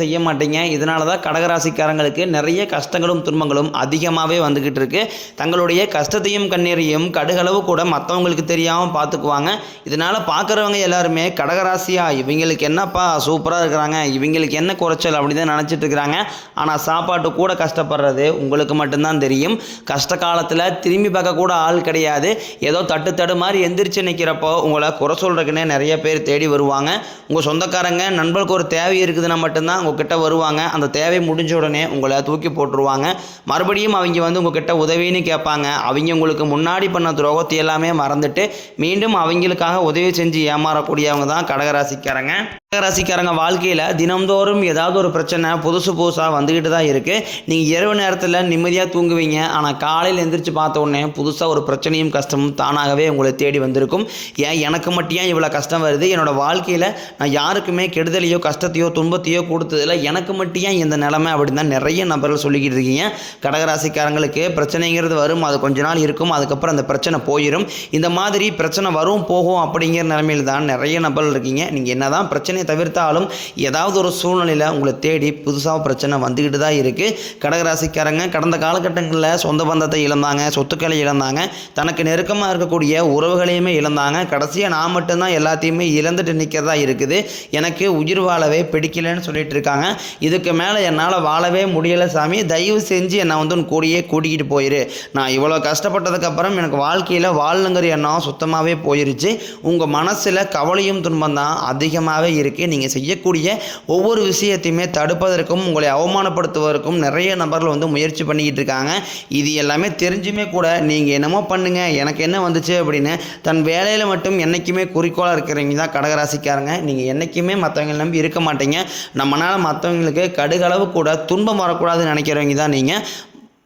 செய்ய மாட்டீங்க. இதனால தான் கடகராசிக்காரங்களுக்கு நிறைய கஷ்டங்களும் துன்பங்களும் அதிகமாகவே வந்துக்கிட்டு இருக்கு. தங்களுடைய கஷ்டத்தையும் கண்ணீரையும் கடுகளவு கூட மற்றவங்களுக்கு தெரியாமல் பார்த்துக்குவாங்க இதனால் பார்க்குறவங்க எல்லாருமே கடகராசியா இவங்களுக்கு என்னப்பா சூப்பராக இருக்கிறாங்க இவங்களுக்கு என்ன குறைச்சல் அப்படி தான் நினச்சிட்டு இருக்கிறாங்க. ஆனால் சாப்பாட்டு கூட கஷ்டப்படுறது உங்களுக்கு மட்டும்தான் தெரியும். கஷ்ட காலத்தில் திரும்பி பார்க்க கூட ஆள் கிடையாது. ஏதோ தட்டு தடு மாதிரி எந்திரிச்சு நிற்கிறப்போ உங்களை குறை சொல்கிறதுக்குன்னே நிறைய பேர் தேடி வருவாங்க. உங்கள் சொந்தக்காரங்க நண்பர்களுக்கு ஒரு தேவை இருக்குதுன்னா மட்டும்தான் உங்ககிட்ட வருவாங்க. அந்த தேவை முடிஞ்ச உடனே உங்களை தூக்கி போட்டுருவாங்க. மறுபடியும் அவங்க வந்து உங்ககிட்ட உதவின்னு கேட்பாங்க. அவங்க உங்களுக்கு முன்னாடி பண்ண துரோகத்தை எல்லாமே மறந்துட்டு மீண்டும் அவங்களுக்காக உதவி செஞ்சு ஏமாறக்கூடியவங்க தான் கடகராசிக்காரங்க. கடகராசிக்காரங்க வாழ்க்கையில் தினம்தோறும் ஏதாவது ஒரு பிரச்சனை புதுசு புதுசாக வந்துக்கிட்டு தான் இருக்குது நீங்கள் இரவு நேரத்தில் நிம்மதியாக தூங்குவீங்க. ஆனால் காலையில் எந்திரிச்சு பார்த்த உடனே புதுசாக ஒரு பிரச்சனையும் கஷ்டமும் தானாகவே உங்களை தேடி வந்திருக்கும். ஏன் எனக்கு மட்டும் ஏன் இவ்வளோ கஷ்டம் வருது? என்னோட வாழ்க்கையில் நான் யாருக்குமே கெடுதலையோ கஷ்டத்தையோ துன்பத்தையோ கொடுத்ததில்ல. எனக்கு மட்டும் ஏன் இந்த நிலைமை? அப்படின்னு தான் நிறைய நபர்கள் சொல்லிக்கிட்டு இருக்கீங்க. கடகராசிக்காரங்களுக்கு பிரச்சனைங்கிறது வரும். அது கொஞ்ச நாள் இருக்கும். அதுக்கப்புறம் அந்த பிரச்சனை போயிடும் இந்த மாதிரி பிரச்சனை வரும் போகும் அப்படிங்கிற நிலைமையில் தான் நிறைய நபர்கள் இருக்கீங்க. நீங்கள் என்ன தான் பிரச்சனை பிரச்சனையை தவிர்த்தாலும் ஏதாவது ஒரு சூழ்நிலையில் உங்களை தேடி புதுசாக பிரச்சனை வந்துக்கிட்டு தான் இருக்குது கடகராசிக்காரங்க கடந்த காலகட்டங்களில் சொந்த பந்தத்தை இழந்தாங்க சொத்துக்களை இழந்தாங்க தனக்கு நெருக்கமாக இருக்கக்கூடிய உறவுகளையுமே இழந்தாங்க. கடைசியாக நான் மட்டும்தான் எல்லாத்தையுமே இழந்துட்டு நிற்கிறதா இருக்குது. எனக்கு உயிர் வாழவே பிடிக்கலன்னு சொல்லிட்டு இருக்காங்க. இதுக்கு மேலே என்னால் வாழவே முடியலை சாமி. தயவு செஞ்சு என்னை வந்து கூடியே கூடயே கூட்டிக்கிட்டு போயிரு. நான் இவ்வளோ கஷ்டப்பட்டதுக்கப்புறம் எனக்கு வாழ்க்கையில் வாழணுங்கிற எண்ணம் சுத்தமாகவே போயிருச்சு. உங்கள் மனசில் கவலையும் துன்பம் தான் அதிகமாகவே இருக்குது நீங்கள் செய்யக்கூடிய ஒவ்வொரு விஷயத்தையுமே தடுப்பதற்கும் உங்களை அவமானப்படுத்துவதற்கும் நிறைய நபர்கள் வந்து முயற்சி பண்ணிக்கிட்டு இருக்காங்க. இது எல்லாமே தெரிஞ்சுமே கூட நீங்கள் என்னமோ பண்ணுங்கள் எனக்கு என்ன வந்துச்சு அப்படின்னு தன் வேலையில் மட்டும் என்றைக்குமே குறிக்கோளாக இருக்கிறவங்க தான் கடகராசிக்காரங்க. நீங்கள் என்றைக்குமே மற்றவங்களை நம்பி இருக்க மாட்டீங்க. நம்மளால் மற்றவங்களுக்கு கடுகளவு கூட துன்பம் வரக்கூடாதுன்னு நினைக்கிறவங்க தான் நீங்கள்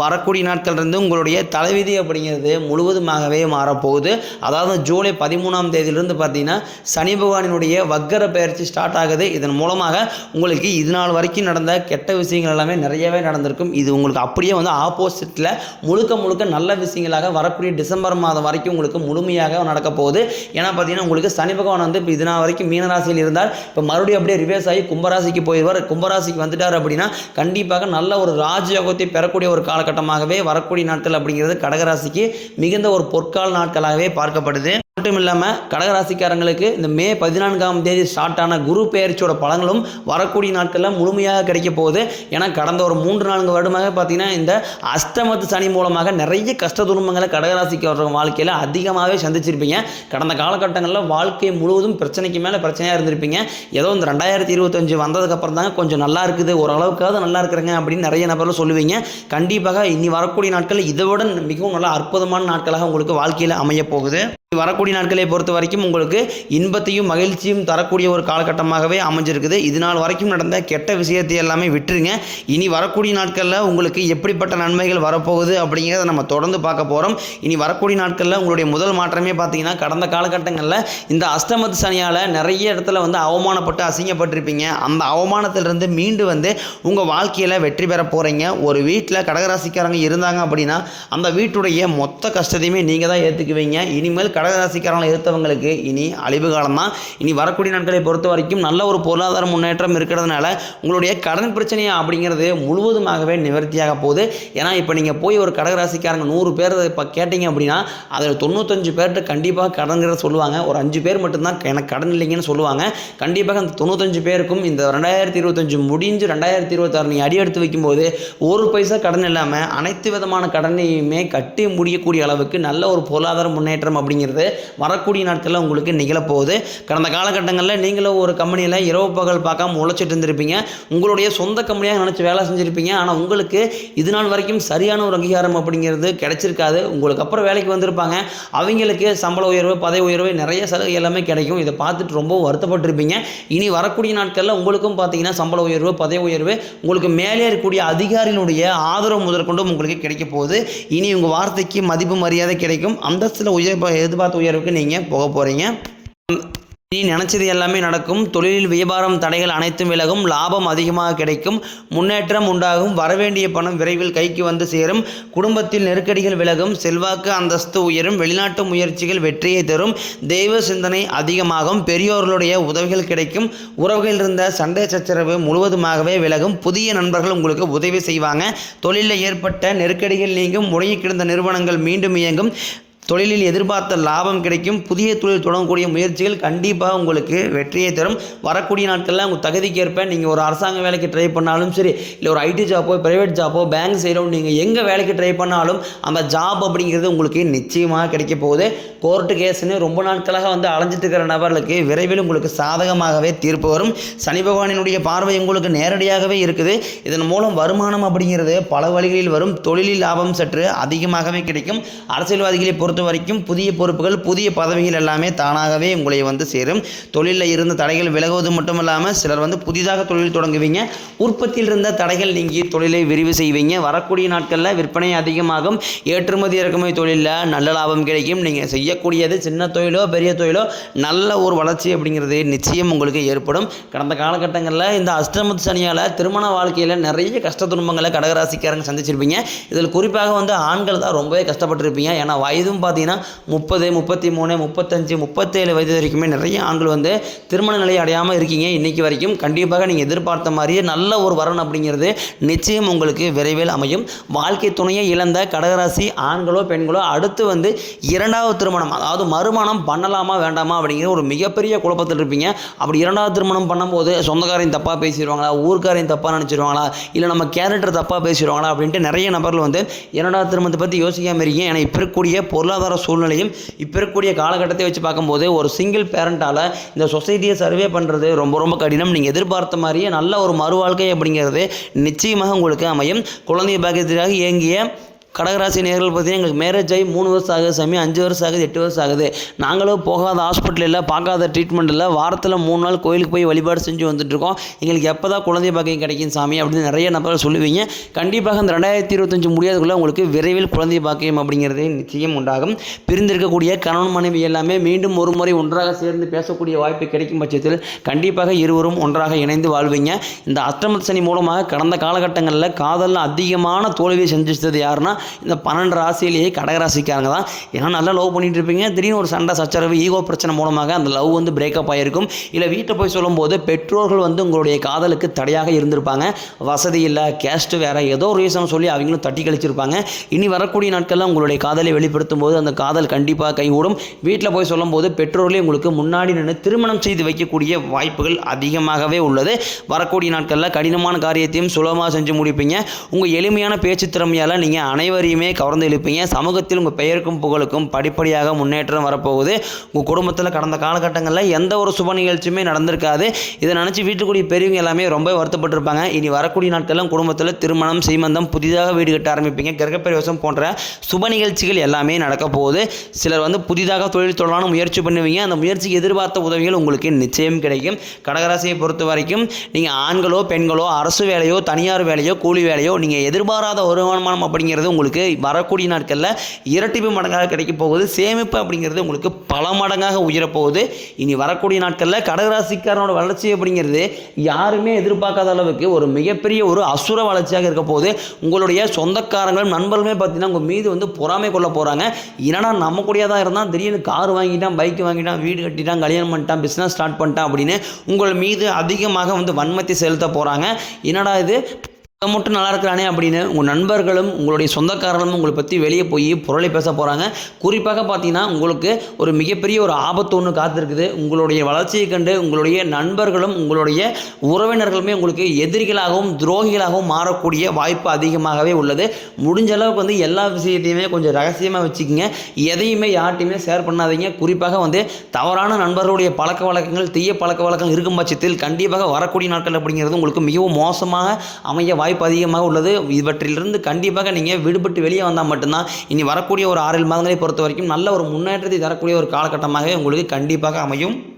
வரக்கூடிய நாட்கள்லேருந்து உங்களுடைய தலைவிதி அப்படிங்கிறது முழுவதுமாகவே மாறப்போகுது. அதாவது ஜூலை பதிமூணாம் தேதியிலிருந்து பார்த்தீங்கன்னா சனி பகவானினுடைய வக்கர பயிற்சி ஸ்டார்ட் ஆகுது. இதன் மூலமாக உங்களுக்கு இது நாள் வரைக்கும் நடந்த கெட்ட விஷயங்கள் எல்லாமே நிறையவே நடந்திருக்கும். இது உங்களுக்கு அப்படியே வந்து ஆப்போசிட்டில் முழுக்க முழுக்க நல்ல விஷயங்களாக வரக்கூடிய டிசம்பர் மாதம் வரைக்கும் உங்களுக்கு முழுமையாக நடக்க போகுது. ஏன்னா பார்த்தீங்கன்னா உங்களுக்கு சனி பகவான் வந்து இப்போ இது நாள் வரைக்கும் மீனராசியில் இருந்தால் இப்போ மறுபடியும் அப்படியே ரிவேர்ஸ் ஆகி கும்பராசிக்கு போயிடுவார். கும்பராசிக்கு வந்துட்டார் அப்படின்னா கண்டிப்பாக நல்ல ஒரு ராஜயோகத்தை பெறக்கூடிய ஒரு காலகட்டமாகவே வரக்கூடிய நாட்கள் அப்படிங்கிறது கடகராசிக்கு மிகுந்த ஒரு பொற்கால நாட்களாகவே பார்க்கப்படுது. மட்டும் இல்லாமல் கடகராசிக்காரங்களுக்கு இந்த மே பதினான்காம் தேதி ஸ்டார்ட் ஆன குரு பெயர்ச்சியோட பலங்களும் வரக்கூடிய நாட்களில் முழுமையாக கிடைக்க போகுது. ஏன்னா கடந்த ஒரு மூன்று நான்கு வருடமாக பார்த்தீங்கன்னா இந்த அஷ்டமத்து சனி மூலமாக நிறைய கஷ்ட துன்பங்களை கடகராசிக்காரங்க வாழ்க்கையில் அதிகமாகவே சந்திச்சிருப்பீங்க. கடந்த காலகட்டங்களில் வாழ்க்கை முழுவதும் பிரச்சனைக்கு மேலே பிரச்சனையாக இருந்திருப்பீங்க. ஏதோ இந்த ரெண்டாயிரத்தி இருபத்தஞ்சு வந்ததுக்கப்புறம் தாங்க கொஞ்சம் நல்லா இருக்குது ஓரளவுக்காவது நல்லா இருக்கிறேங்க அப்படின்னு நிறைய நபர்கள் சொல்லுவீங்க. கண்டிப்பாக இனி வரக்கூடிய நாட்கள் இதை விட மிகவும் நல்ல அற்புதமான நாட்களாக உங்களுக்கு வாழ்க்கையில் அமைய போகுது. வரக்கூடிய நாட்களை பொறுத்த வரைக்கும் உங்களுக்கு இன்பத்தையும் மகிழ்ச்சியும் தரக்கூடிய ஒரு காலகட்டமாகவே அமைஞ்சிருக்குது. இது நாள் வரைக்கும் நடந்த கெட்ட விஷயத்தை எல்லாமே விட்டுருங்க. இனி வரக்கூடிய நாட்களில் உங்களுக்கு எப்படிப்பட்ட நன்மைகள் வரப்போகுது அப்படிங்கிறத நம்ம தொடர்ந்து பார்க்க போகிறோம் இனி வரக்கூடிய நாட்களில் உங்களுடைய முதல் மாற்றமே பார்த்தீங்கன்னா கடந்த காலகட்டங்களில் இந்த அஷ்டமத்து சனியால் நிறைய இடத்துல வந்து அவமானப்பட்டு அசிங்கப்பட்டிருப்பீங்க. அந்த அவமானத்திலிருந்து மீண்டு வந்து உங்கள் வாழ்க்கையில் வெற்றி பெற போகிறீங்க ஒரு வீட்டில் கடகராசிக்காரங்க இருந்தாங்க அப்படின்னா அந்த வீட்டுடைய மொத்த கஷ்டத்தையுமே நீங்கள் தான் ஏற்றுக்குவீங்க இனிமேல் கடகராசிக்காரங்களை எடுத்தவங்களுக்கு இனி அழிவு காலம் தான் இனி வரக்கூடிய நாட்களை பொறுத்த வரைக்கும் நல்ல ஒரு பொருளாதார முன்னேற்றம் இருக்கிறதுனால உங்களுடைய கடன் பிரச்சனை அப்படிங்கிறது முழுவதுமாகவே நிவர்த்தியாக போகுது. ஏன்னா இப்போ நீங்கள் போய் ஒரு கடகராசிக்காரங்க நூறு பேர் இப்போ கேட்டிங்க அப்படின்னா அதில் தொண்ணூத்தஞ்சு பேர்கிட்ட கண்டிப்பாக கடன்கிறத சொல்லுவாங்க. ஒரு அஞ்சு பேர் மட்டும்தான் எனக்கு கடன் இல்லைங்கன்னு சொல்லுவாங்க. கண்டிப்பாக அந்த தொண்ணூத்தஞ்சு பேருக்கும் இந்த ரெண்டாயிரத்தி இருபத்தஞ்சு முடிஞ்சு ரெண்டாயிரத்தி இருபத்தாறு நீங்கள் அடி எடுத்து வைக்கும்போது ஒரு பைசா கடன் இல்லாமல் அனைத்து விதமான கடனையுமே கட்டி முடியக்கூடிய அளவுக்கு நல்ல ஒரு பொருளாதார முன்னேற்றம் அப்படிங்கிறது அப்படிங்கிறது வரக்கூடிய நாட்களில் உங்களுக்கு நிகழப்போகுது. கடந்த காலகட்டங்களில் நீங்களும் ஒரு கம்பெனியில் இரவு பகல் பார்க்காம உழைச்சிட்டு இருந்திருப்பீங்க. உங்களுடைய சொந்த கம்பெனியாக நினச்சி வேலை செஞ்சுருப்பீங்க. ஆனால் உங்களுக்கு இது நாள் வரைக்கும் சரியான ஒரு அங்கீகாரம் அப்படிங்கிறது கிடைச்சிருக்காது. உங்களுக்கு அப்புறம் வேலைக்கு வந்திருப்பாங்க. அவங்களுக்கு சம்பள உயர்வு பதவி உயர்வு நிறைய சலுகை எல்லாமே கிடைக்கும். இதை பார்த்துட்டு ரொம்ப வருத்தப்பட்டிருப்பீங்க. இனி வரக்கூடிய நாட்களில் உங்களுக்கும் பார்த்தீங்கன்னா சம்பள உயர்வு பதவி உயர்வு உங்களுக்கு மேலே இருக்கக்கூடிய அதிகாரிகளுடைய ஆதரவு முதற்கொண்டும் உங்களுக்கு கிடைக்க போகுது. இனி உங்கள் வார்த்தைக்கு மதிப்பு மரியாதை கிடைக்கும். அந்தஸ்தில் உயர் எதிர்பார்த்த உயர்வுக்கு நீங்கள் போக போகிறீங்க நீ நினச்சது எல்லாமே நடக்கும். தொழிலில் வியாபாரம் தடைகள் அனைத்தும் விலகும். லாபம் அதிகமாக கிடைக்கும். முன்னேற்றம் உண்டாகும். வரவேண்டிய பணம் விரைவில் கைக்கு வந்து சேரும். குடும்பத்தில் நெருக்கடிகள் விலகும். செல்வாக்கு அந்தஸ்து உயரும். வெளிநாட்டு முயற்சிகள் வெற்றியை தரும். தெய்வ சிந்தனை அதிகமாகும். பெரியோர்களுடைய உதவிகள் கிடைக்கும். உறவுகளில் இருந்த சண்டை சச்சரவு முழுவதுமாகவே விலகும். புதிய நண்பர்கள் உங்களுக்கு உதவி செய்வாங்க. தொழிலில் ஏற்பட்ட நெருக்கடிகள் நீங்கும். முடங்கி கிடந்த நிறுவனங்கள் மீண்டும் இயங்கும். தொழிலில் எதிர்பார்த்த லாபம் கிடைக்கும். புதிய தொழில் தொடங்கக்கூடிய முயற்சிகள் கண்டிப்பாக உங்களுக்கு வெற்றியை தரும். வரக்கூடிய நாட்களில் உங்கள் தகுதிக்கேற்ப நீங்கள் ஒரு அரசாங்க வேலைக்கு ட்ரை பண்ணாலும் சரி இல்லை ஒரு ஐடி ஜாப்போ ப்ரைவேட் ஜாப்போ பேங்க் செய்கிறோம் நீங்கள் எங்கே வேலைக்கு ட்ரை பண்ணாலும் அந்த ஜாப் அப்படிங்கிறது உங்களுக்கு நிச்சயமாக கிடைக்க போகுது. கோர்ட்டு கேஸ்னு ரொம்ப நாட்களாக வந்து அலைஞ்சிட்டு இருக்கிற நபர்களுக்கு விரைவில் உங்களுக்கு சாதகமாகவே தீர்ப்பு வரும். சனி பகவானினுடைய பார்வை உங்களுக்கு நேரடியாகவே இருக்குது. இதன் மூலம் வருமானம் அப்படிங்கிறது பல வழிகளில் வரும். தொழிலில் லாபம் சற்று அதிகமாகவே கிடைக்கும். அரசியல்வாதிகளை பொறுத்த பொறுத்த வரைக்கும் புதிய பொறுப்புகள் புதிய பதவிகள் எல்லாமே தானாகவே உங்களை வந்து சேரும். தொழிலில் இருந்த தடைகள் விலகுவது மட்டும் இல்லாமல் சிலர் வந்து புதிதாக தொழில் தொடங்குவீங்க. உற்பத்தியில் இருந்த தடைகள் நீங்கி தொழிலை விரிவு செய்வீங்க. வரக்கூடிய நாட்களில் விற்பனை அதிகமாகும். ஏற்றுமதி இறக்குமதி தொழிலில் நல்ல லாபம் கிடைக்கும். நீங்கள் செய்யக்கூடியது சின்ன தொழிலோ பெரிய தொழிலோ நல்ல ஒரு வளர்ச்சி அப்படிங்கிறது நிச்சயம் உங்களுக்கு ஏற்படும். கடந்த காலகட்டங்களில் இந்த அஷ்டமத்து சனியால் திருமண வாழ்க்கையில் நிறைய கஷ்ட துன்பங்களை கடகராசிக்காரங்க சந்திச்சிருப்பீங்க. இதில் குறிப்பாக வந்து ஆண்கள் தான் ரொம்பவே கஷ்டப்பட்டிருப்பீங்க. ஏன்னா வயதும் பார்த்தீங்கன்னா முப்பது முப்பத்தி மூணு முப்பத்தஞ்சு முப்பத்தேழு வயது வரைக்குமே நிறைய ஆண்கள் வந்து திருமண நிலை அடையாமல் இருக்கீங்க. இன்றைக்கி வரைக்கும் கண்டிப்பாக நீங்கள் எதிர்பார்த்த மாதிரியே நல்ல ஒரு வரன் அப்படிங்கிறது நிச்சயம் உங்களுக்கு விரைவில் அமையும். வாழ்க்கை துணையை இழந்த கடகராசி ஆண்களோ பெண்களோ அடுத்து வந்து இரண்டாவது திருமணம் அதாவது மறுமணம் பண்ணலாமா வேண்டாமா அப்படிங்கிற ஒரு மிகப்பெரிய குழப்பத்தில் இருப்பீங்க. அப்படி இரண்டாவது திருமணம் பண்ணும்போது சொந்தக்காரையும் தப்பாக பேசிடுவாங்களா ஊர்க்காரையும் தப்பாக நினச்சிடுவாங்களா இல்லை நம்ம கேரக்டர் தப்பாக பேசிடுவாங்களா அப்படின்ட்டு நிறைய நபர்கள் வந்து இரண்டாவது திருமணத்தை பற்றி யோசிக்காமல் இருக்கீங்க. ஏன்னா இப்போ இருக்கக்கூடிய பொருள் பொருளாதார சூழ்நிலையும் இப்போ இருக்கக்கூடிய காலகட்டத்தை வச்சு பார்க்கும்போது ஒரு சிங்கிள் பேரண்டால் இந்த சொசைட்டியை சர்வே பண்ணுறது ரொம்ப ரொம்ப கடினம். நீங்கள் எதிர்பார்த்த மாதிரியே நல்ல ஒரு மறுவாழ்க்கை அப்படிங்கிறது நிச்சயமாக உங்களுக்கு அமையும். குழந்தை பாக்கியத்திற்காக இயங்கிய கடகராசி நேர்கள் பார்த்தீங்கன்னா எங்களுக்கு மேரேஜ் ஆகி மூணு வருஷம் ஆகுது சாமி அஞ்சு வருஷம் ஆகுது எட்டு வருஷம் ஆகுது. நாங்களும் போகாத ஹாஸ்பிட்டல் இல்லை பார்க்காத ட்ரீட்மெண்ட் இல்லை வாரத்தில் மூணு நாள் கோயிலுக்கு போய் வழிபாடு செஞ்சு வந்துட்டுருக்கோம் எங்களுக்கு எப்போ தான் குழந்தை பாக்கியம் கிடைக்கும் சாமி அப்படின்னு நிறைய நபர்கள் சொல்லுவீங்க. கண்டிப்பாக இந்த ரெண்டாயிரத்தி இருபத்தஞ்சு முடியாதுக்குள்ளே உங்களுக்கு விரைவில் குழந்தை பாக்கியம் அப்படிங்கிறது நிச்சயம் உண்டாகும். பிரிந்திருக்கக்கூடிய கணவன் மனைவி எல்லாமே மீண்டும் ஒரு முறை ஒன்றாக சேர்ந்து பேசக்கூடிய வாய்ப்பு கிடைக்கும் பட்சத்தில் கண்டிப்பாக இருவரும் ஒன்றாக இணைந்து வாழ்வீங்க. இந்த அஷ்டம சனி மூலமாக கடந்த காலகட்டங்களில் காதலில் அதிகமான தோல்வியை செஞ்சுச்சது யாருன்னா இந்த பன்னெண்டு ராசியிலேயே கடகராசிக்காரங்க தான். ஏன்னா நல்லா லவ் பண்ணிட்டு இருப்பீங்க திடீர்னு ஒரு சண்டை சச்சரவு ஈகோ பிரச்சனை மூலமாக அந்த லவ் வந்து பிரேக்கப் ஆகிருக்கும் இல்லை வீட்டை போய் சொல்லும்போது பெற்றோர்கள் வந்து உங்களுடைய காதலுக்கு தடையாக இருந்திருப்பாங்க. வசதி இல்லை கேஸ்ட்டு வேறு ஏதோ ஒரு ரீசன் சொல்லி அவங்களும் தட்டி கழிச்சிருப்பாங்க. இனி வரக்கூடிய நாட்களில் உங்களுடைய காதலை வெளிப்படுத்தும் போது அந்த காதல் கண்டிப்பாக கைகூடும். வீட்டில் போய் சொல்லும்போது பெற்றோர்களே உங்களுக்கு முன்னாடி நின்று திருமணம் செய்து வைக்கக்கூடிய வாய்ப்புகள் அதிகமாகவே உள்ளது. வரக்கூடிய நாட்களில் கடினமான காரியத்தையும் சுலபமாக செஞ்சு முடிப்பீங்க. உங்கள் எளிமையான பேச்சு திறமையால் நீங்கள் அனைவரும் அனைவரையுமே கவர்ந்து இழுப்பீங்க சமூகத்தில் உங்கள் பெயருக்கும் புகழுக்கும் படிப்படியாக முன்னேற்றம் வரப்போகுது. உங்கள் குடும்பத்தில் கடந்த காலகட்டங்களில் எந்த ஒரு சுப நிகழ்ச்சியுமே நடந்திருக்காது. இதை நினச்சி வீட்டுக்குடி பெரியவங்க எல்லாமே ரொம்ப வருத்தப்பட்டிருப்பாங்க. இனி வரக்கூடிய நாட்களும் குடும்பத்தில் திருமணம் சீமந்தம் புதிதாக வீடு கட்ட ஆரம்பிப்பீங்க. கிரகப்பிரவேசம் போன்ற சுப நிகழ்ச்சிகள் எல்லாமே நடக்க போகுது. சிலர் வந்து புதிதாக தொழில் தொடரலாம்னு முயற்சி பண்ணுவீங்க. அந்த முயற்சிக்கு எதிர்பார்த்த உதவிகள் உங்களுக்கு நிச்சயம் கிடைக்கும். கடகராசியை பொறுத்த வரைக்கும் நீங்கள் ஆண்களோ பெண்களோ அரசு வேலையோ தனியார் வேலையோ கூலி வேலையோ நீங்கள் எதிர்பாராத வருமானம் அப்படிங்கிறது உங்களுக்கு வரக்கூடிய நாட்களில் இரட்டிப்பு மடங்காக கிடைக்க போகுது. சேமிப்பு அப்படிங்கிறது உங்களுக்கு பல மடங்காக உயரப்போகுது. இனி வரக்கூடிய நாட்களில் கடகராசிக்காரனோட வளர்ச்சி அப்படிங்கிறது யாருமே எதிர்பார்க்காத அளவுக்கு ஒரு மிகப்பெரிய ஒரு அசுர வளர்ச்சியாக இருக்க போகுது. உங்களுடைய சொந்தக்காரங்களும் நண்பர்களுமே பார்த்தீங்கன்னா உங்கள் மீது வந்து பொறாமை கொள்ள போகிறாங்க என்னடா நம்ம கூடயே தான் இருந்தால் திடீர்னு கார் வாங்கிட்டான் பைக் வாங்கிட்டான் வீடு கட்டிட்டான் கல்யாணம் பண்ணிட்டான் பிஸ்னஸ் ஸ்டார்ட் பண்ணிட்டான் அப்படின்னு உங்கள் மீது அதிகமாக வந்து வன்மத்தை செலுத்த போகிறாங்க என்னடா இது? மட்டும் நல்லா இருக்கிறானே அப்படின்னு உங்கள் நண்பர்களும் உங்களுடைய சொந்தக்காரர்களும் உங்களை பற்றி வெளியே போய் புரளி பேச போகிறாங்க குறிப்பாக பார்த்தீங்கன்னா உங்களுக்கு ஒரு மிகப்பெரிய ஒரு ஆபத்து ஒன்று காத்திருக்குது. உங்களுடைய வளர்ச்சியை கண்டு உங்களுடைய நண்பர்களும் உங்களுடைய உறவினர்களுமே உங்களுக்கு எதிரிகளாகவும் துரோகிகளாகவும் மாறக்கூடிய வாய்ப்பு அதிகமாகவே உள்ளது. முடிஞ்ச அளவுக்கு வந்து எல்லா விஷயத்தையுமே கொஞ்சம் ரகசியமாக வச்சுக்கோங்க. எதையுமே யார்ட்டையுமே ஷேர் பண்ணாதீங்க. குறிப்பாக வந்து தவறான நண்பர்களுடைய பழக்க வழக்கங்கள் தீய பழக்க வழக்கங்கள் இருக்கும் பட்சத்தில் கண்டிப்பாக வரக்கூடிய நாட்கள் அப்படிங்கிறது உங்களுக்கு மிகவும் மோசமாக அமைய வாய்ப்பு அதிகமாக உள்ளது. இவற்றிலிருந்து கண்டிப்பாக நீங்கள் விடுபட்டு வெளியே வந்தால் மட்டும்தான் இனி வரக்கூடிய ஒரு ஆறு மாதங்களை பொறுத்த வரைக்கும் நல்ல ஒரு முன்னேற்றத்தை தரக்கூடிய ஒரு காலகட்டமாக உங்களுக்கு கண்டிப்பாக அமையும்.